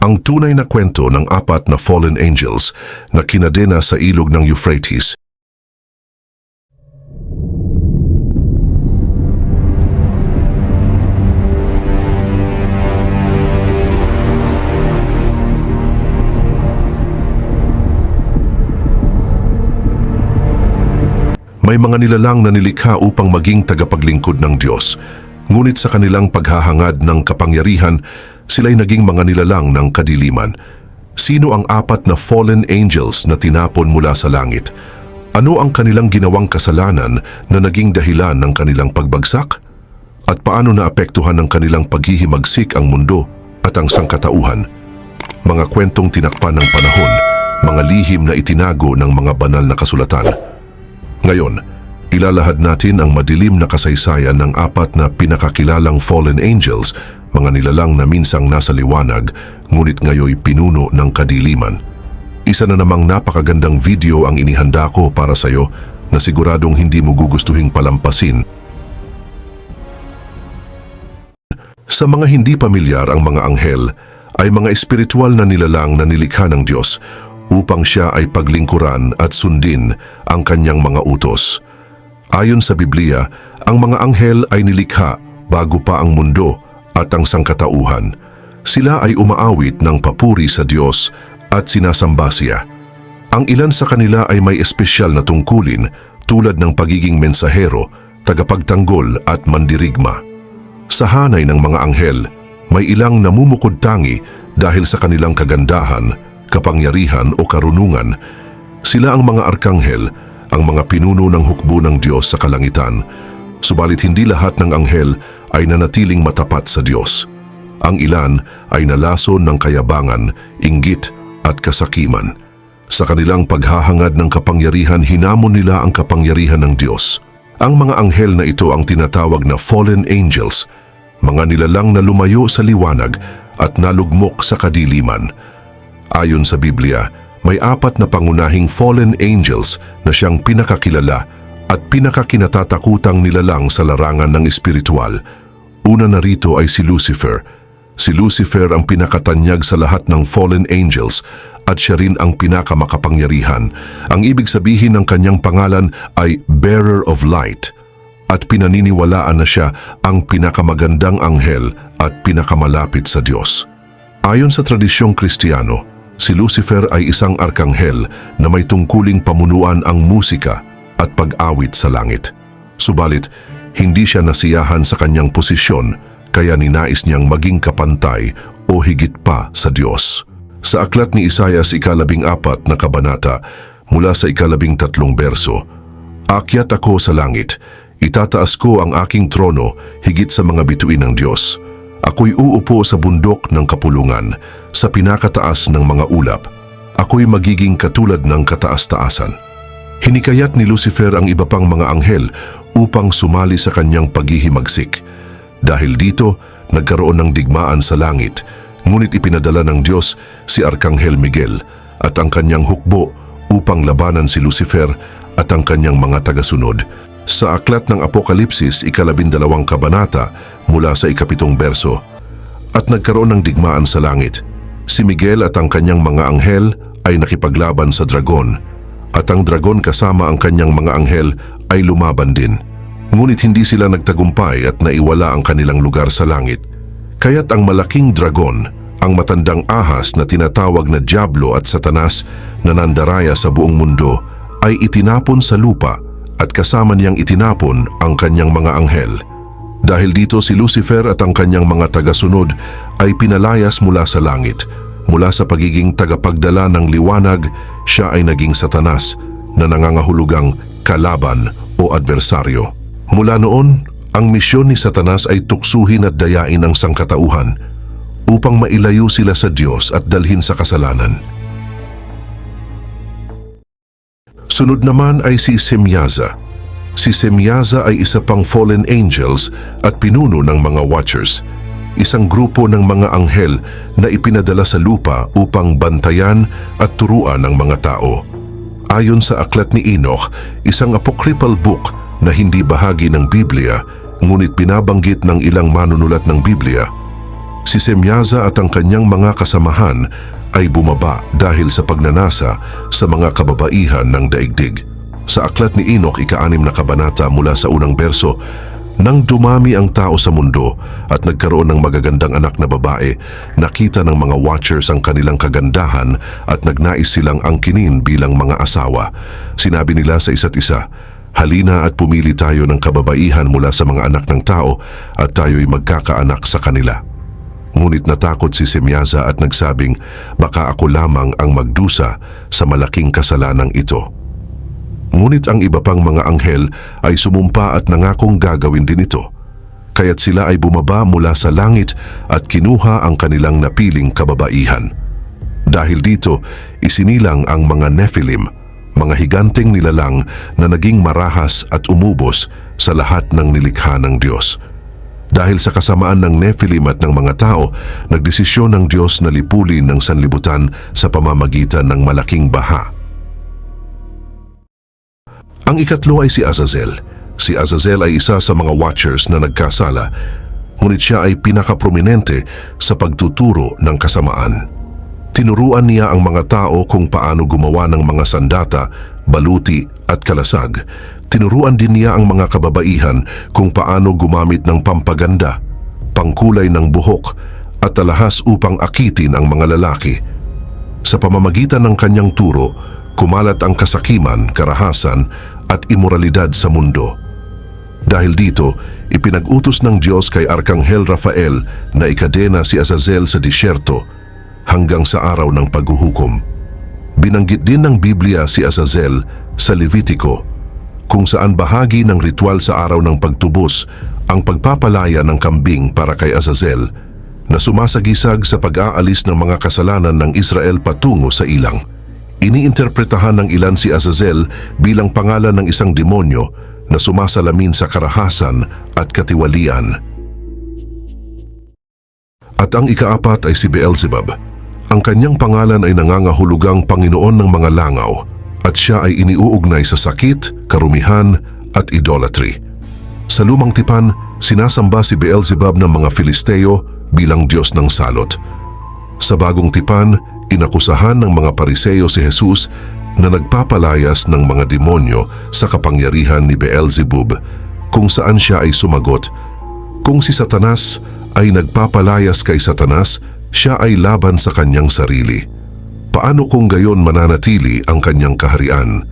ang tunay na kwento ng apat na fallen angels na kinadena sa ilog ng Euphrates. May mga nilalang na nilikha upang maging tagapaglingkod ng Diyos. Ngunit sa kanilang paghahangad ng kapangyarihan, sila'y naging mga nilalang ng kadiliman. Sino ang apat na fallen angels na tinapon mula sa langit? Ano ang kanilang ginawang kasalanan na naging dahilan ng kanilang pagbagsak? At paano naapektuhan ng kanilang paghihimagsik ang mundo at ang sangkatauhan? Mga kwentong tinakpan ng panahon, mga lihim na itinago ng mga banal na kasulatan. Ngayon, ilalahad natin ang madilim na kasaysayan ng apat na pinakakilalang fallen angels, mga nilalang na minsang nasa liwanag, ngunit ngayoy pinuno ng kadiliman. Isa na namang napakagandang video ang inihanda ko para sa iyo na siguradong hindi mo gugustuhing palampasin. Sa mga hindi pamilyar ang mga anghel, ay mga espiritual na nilalang na nilikha ng Diyos upang siya ay paglingkuran at sundin ang kanyang mga utos. Ayon sa Biblia, ang mga anghel ay nilikha bago pa ang mundo at ang sangkatauhan. Sila ay umaawit ng papuri sa Diyos at sinasamba siya. Ang ilan sa kanila ay may espesyal na tungkulin tulad ng pagiging mensahero, tagapagtanggol at mandirigma. Sa hanay ng mga anghel, may ilang namumukod tangi dahil sa kanilang kagandahan, kapangyarihan o karunungan. Sila ang mga arkanghel, ang mga pinuno ng hukbo ng Diyos sa kalangitan. Subalit hindi lahat ng anghel ay nanatiling matapat sa Diyos. Ang ilan ay nalason ng kayabangan, inggit at kasakiman. Sa kanilang paghahangad ng kapangyarihan, hinamon nila ang kapangyarihan ng Diyos. Ang mga anghel na ito ang tinatawag na fallen angels, mga nilalang na lumayo sa liwanag at nalugmok sa kadiliman. Ayon sa Biblia, may apat na pangunahing fallen angels na siyang pinakakilala at pinakakinatatakutang nilalang sa larangan ng espiritual. Una na rito ay si Lucifer. Si Lucifer ang pinakatanyag sa lahat ng fallen angels at siya rin ang pinakamakapangyarihan. Ang ibig sabihin ng kanyang pangalan ay Bearer of Light at pinaniniwalaan na siya ang pinakamagandang anghel at pinakamalapit sa Diyos. Ayon sa tradisyong Kristiyano, si Lucifer ay isang arkanghel na may tungkuling pamunuan ang musika at pag-awit sa langit. Subalit, hindi siya nasiyahan sa kanyang posisyon kaya ninais niyang maging kapantay o higit pa sa Diyos. Sa aklat ni Isayas ikalabing apat na kabanata mula sa ikalabing tatlong berso, Akyat ako sa langit, itataas ko ang aking trono higit sa mga bituin ng Diyos. Ako'y uupo sa bundok ng kapulungan, sa pinakataas ng mga ulap. Ako'y magiging katulad ng kataas-taasan. Hinikayat ni Lucifer ang iba pang mga anghel upang sumali sa kanyang paghihimagsik. Dahil dito, nagkaroon ng digmaan sa langit, ngunit ipinadala ng Diyos si Arkanghel Miguel at ang kanyang hukbo upang labanan si Lucifer at ang kanyang mga tagasunod. Sa aklat ng Apokalipsis, ikalabindalawang kabanata mula sa ikapitong berso, at nagkaroon ng digmaan sa langit. Si Miguel at ang kanyang mga anghel ay nakipaglaban sa dragon, at ang dragon kasama ang kanyang mga anghel ay lumaban din. Ngunit hindi sila nagtagumpay at naiwala ang kanilang lugar sa langit. Kaya't ang malaking dragon, ang matandang ahas na tinatawag na Diablo at Satanas na nandaraya sa buong mundo, ay itinapon sa lupa at kasama niyang itinapon ang kanyang mga anghel. Dahil dito si Lucifer at ang kanyang mga tagasunod ay pinalayas mula sa langit. Mula sa pagiging tagapagdala ng liwanag, siya ay naging satanas na nangangahulugang kalaban o adversaryo. Mula noon, ang misyon ni satanas ay tuksuhin at dayain ang sangkatauhan upang mailayo sila sa Diyos at dalhin sa kasalanan. Sunod naman ay si Semyaza. Si Semyaza ay isa pang fallen angels at pinuno ng mga watchers, isang grupo ng mga anghel na ipinadala sa lupa upang bantayan at turuan ang mga tao. Ayon sa aklat ni Enoch, isang apocryphal book na hindi bahagi ng Biblia ngunit binabanggit ng ilang manunulat ng Biblia, Si Semyaza at ang kanyang mga kasamahan ay bumaba dahil sa pagnanasa sa mga kababaihan ng daigdig. Sa aklat ni Enoch ika-anim na kabanata mula sa unang berso, nang dumami ang tao sa mundo at nagkaroon ng magagandang anak na babae, nakita ng mga watchers ang kanilang kagandahan at nagnais silang angkinin bilang mga asawa. Sinabi nila sa isa't isa, Halina at pumili tayo ng kababaihan mula sa mga anak ng tao at tayo'y magkakaanak sa kanila. Ngunit natakot si Semyaza at nagsabing, baka ako lamang ang magdusa sa malaking kasalanang ito. Ngunit ang iba pang mga anghel ay sumumpa at nangakong gagawin din ito. Kaya't sila ay bumaba mula sa langit at kinuha ang kanilang napiling kababaihan. Dahil dito, isinilang ang mga Nephilim, mga higanteng nilalang na naging marahas at umubos sa lahat ng nilikha ng Diyos. Dahil sa kasamaan ng Nephilim at ng mga tao, nagdesisyon ng Diyos na lipulin ng sanlibutan sa pamamagitan ng malaking baha. Ang ikatlo ay si Azazel. Si Azazel ay isa sa mga watchers na nagkasala, ngunit siya ay pinakaprominente sa pagtuturo ng kasamaan. Tinuruan niya ang mga tao kung paano gumawa ng mga sandata, baluti at kalasag. Tinuruan din niya ang mga kababaihan kung paano gumamit ng pampaganda, pangkulay ng buhok at alahas upang akitin ang mga lalaki. Sa pamamagitan ng kanyang turo, kumalat ang kasakiman, karahasan at imoralidad sa mundo. Dahil dito, ipinag-utos ng Diyos kay Arkanghel Rafael na ikadena si Azazel sa disyerto hanggang sa araw ng paghuhukom. Binanggit din ng Biblia si Azazel sa Levitico kung saan bahagi ng ritual sa araw ng pagtubos ang pagpapalaya ng kambing para kay Azazel na sumasagisag sa pag-aalis ng mga kasalanan ng Israel patungo sa ilang. Iniinterpretahan ng ilan si Azazel bilang pangalan ng isang demonyo na sumasalamin sa karahasan at katiwalian. At ang ikaapat ay si Beelzebub. Ang kanyang pangalan ay nangangahulugang Panginoon ng mga langaw at siya ay iniuugnay sa sakit, karumihan at idolatry. Sa lumang tipan, sinasamba si Beelzebub ng mga Filisteo bilang Diyos ng salot. Sa bagong tipan, inakusahan ng mga pariseyo si Jesus na nagpapalayas ng mga demonyo sa kapangyarihan ni Beelzebub kung saan siya ay sumagot, Kung si Satanas ay nagpapalayas kay Satanas, siya ay laban sa kanyang sarili. Paano kung gayon mananatili ang kanyang kaharian?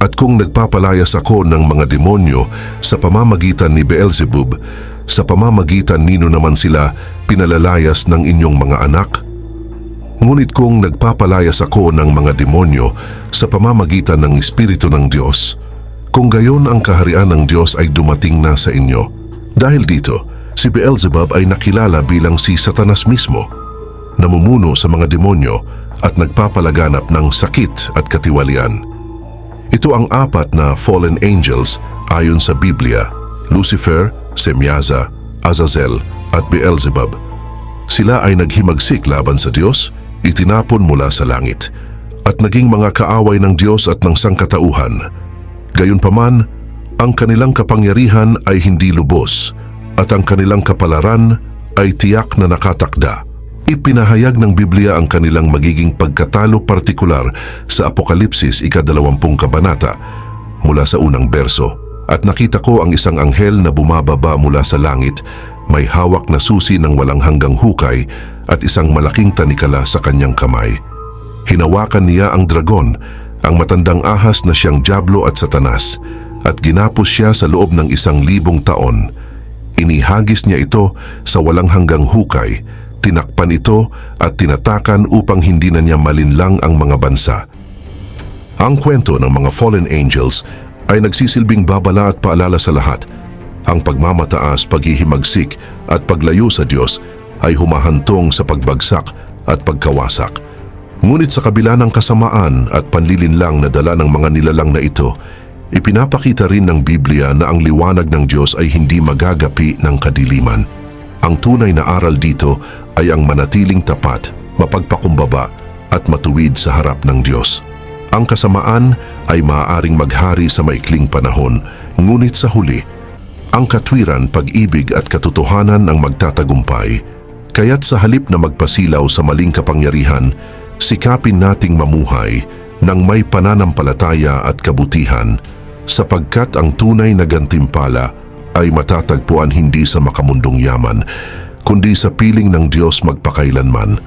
At kung nagpapalayas ako ng mga demonyo sa pamamagitan ni Beelzebub, sa pamamagitan nino naman sila pinalalayas ng inyong mga anak? Ngunit kung nagpapalayas ako ng mga demonyo sa pamamagitan ng Espiritu ng Diyos, kung gayon ang kaharian ng Diyos ay dumating na sa inyo. Dahil dito, si Beelzebub ay nakilala bilang si Satanas mismo, namumuno sa mga demonyo at nagpapalaganap ng sakit at katiwalian. Ito ang apat na fallen angels ayon sa Biblia, Lucifer, Semyaza, Azazel at Beelzebub. Sila ay naghimagsik laban sa Diyos, itinapon mula sa langit, at naging mga kaaway ng Diyos at ng sangkatauhan. Gayunpaman, ang kanilang kapangyarihan ay hindi lubos at ang kanilang kapalaran ay tiyak na nakatakda. Ipinahayag ng Biblia ang kanilang magiging pagkatalo partikular sa Apokalipsis ikadalawampung kabanata mula sa unang berso. At nakita ko ang isang anghel na bumababa mula sa langit, may hawak na susi ng walang hanggang hukay at isang malaking tanikala sa kanyang kamay. Hinawakan niya ang dragon, ang matandang ahas na siyang Diablo at Satanas, at ginapos siya sa loob ng isang libong taon. Inihagis niya ito sa walang hanggang hukay, tinakpan ito at tinatakan upang hindi na niya malinlang ang mga bansa. Ang kwento ng mga fallen angels ay nagsisilbing babala at paalala sa lahat. Ang pagmamataas, paghihimagsik at paglayo sa Diyos ay humahantong sa pagbagsak at pagkawasak. Ngunit sa kabila ng kasamaan at panlilinlang na dala ng mga nilalang na ito, ipinapakita rin ng Biblia na ang liwanag ng Diyos ay hindi magagapi ng kadiliman. Ang tunay na aral dito ay ang manatiling tapat, mapagpakumbaba at matuwid sa harap ng Diyos. Ang kasamaan ay maaaring maghari sa maikling panahon, ngunit sa huli, ang katwiran, pag-ibig at katotohanan ang magtatagumpay. Kaya't sa halip na magpasilaw sa maling kapangyarihan, sikapin nating mamuhay ng may pananampalataya at kabutihan sapagkat ang tunay na gantimpala ay matatagpuan hindi sa makamundong yaman, kundi sa piling ng Diyos magpakailanman